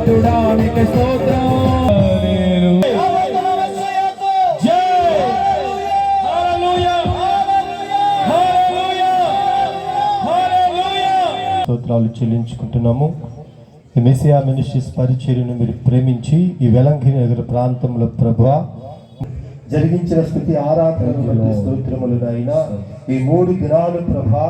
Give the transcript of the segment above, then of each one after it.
పరిశుద్ధుడా నీకు స్తోత్రం నేను స్తోత్రాలు చెల్లించుకుంటున్నాము. మెసియా మినిస్ట్రీస్ పరిచర్యను మీరు ప్రేమించి ఈ వెలంకి నగర ప్రాంతంలో ప్రభు జరిగించిన స్థుతి ఆరాధన స్తోత్రములు ఈ మూడు దినాలు ప్రభా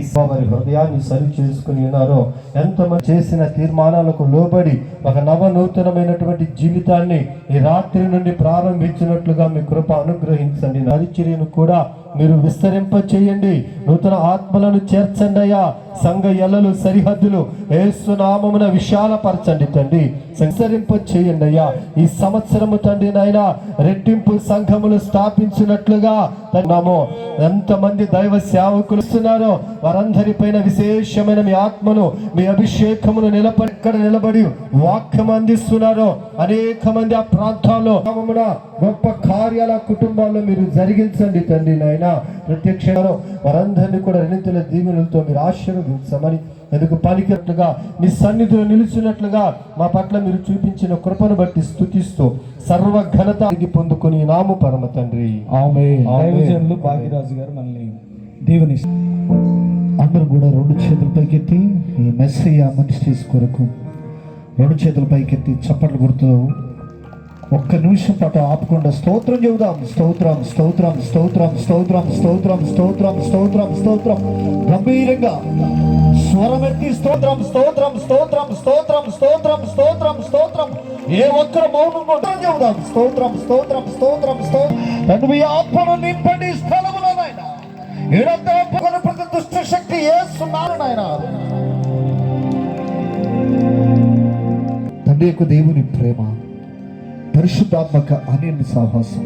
వారి హృదయాన్ని సరి చేసుకుని ఉన్నారో? ఎంతమంది చేసిన తీర్మానాలకు లోబడి ఒక నవ నూతనమైనటువంటి జీవితాన్ని ఈ రాత్రి నుండి ప్రారంభించినట్లుగా మీ కృప అనుగ్రహించండి. నరిచర్యను కూడా మీరు విస్తరింప చేయండి నూతన ఆత్మలను చేర్చండి అయ్యా. సంఘ ఎల్లలు సరిహద్దులు ఏసునామమున విశాలపరచండి తండ్రి. సంసరింప చేయండి అయ్యా. ఈ సంవత్సరము తండ్రి నాయన రెట్టింపు సంఘములు స్థాపించినట్లుగా నామో ఎంతమంది దైవ సేవకులు ఇస్తున్నారో వారందరిపైన విశేషమైన మీ ఆత్మను మీ అభిషేకమును నిలబడి ఇక్కడ నిలబడి వాక్యం అందిస్తున్నారో అనేక మంది ఆ ప్రాంతాల్లో గొప్ప కార్యాల కుటుంబాల్లో మీరు జరిగించండి తండ్రి నాయన. ప్రత్యక్ష వారందరినీ కూడా రెండింతల దీవెనలతో మీరు ఆశీర్వదించమని ఎందుకు పలికినట్లుగా మీ సన్నిధిలో నిలిచినట్లుగా మా పట్ల మీరు చూపించిన కృపను బట్టి స్థుతిస్తూ సర్వ ఘనత పొందుకొని నాము పరమ తండ్రి. ఆమె భాగ్యరాజు గారు మనల్ని దేవుని అందరూ కూడా రెండు చేతుల పైకెత్తి ఈ మెస్సయ్య మినిస్ట్రీస్ కొరకు రెండు చేతుల పైకెత్తి చప్పట్లు కొడుతూ ఒక్క నిమిషం పాటు ఆపకుండా స్తోత్రం చెబుదాం స్తోత్రం స్తోత్రం స్తోత్రం స్తోత్రం స్తోత్రం స్తోత్రం స్తోత్రం స్తోత్రం గంభీరంగా స్వరమెత్తి స్తోత్రం స్తోత్రం స్తోత్రం స్తోత్రం స్తోత్రం స్తోత్రం స్తోత్రం ఏ ఒక్కరు మౌనం కూడా చెబుదాం స్తోత్రం స్తోత్రం స్తోత్రం స్తోత్రం మీ ఆత్మను నింపండి స్థలములో నాయన ఏడంతా ప్రతి దుష్ట శక్తి ఏస్తున్నారు నాయన తండ్రి యొక్క దేవుని ప్రేమ పరిశుద్ధాత్మక అనిల్ సహవాసం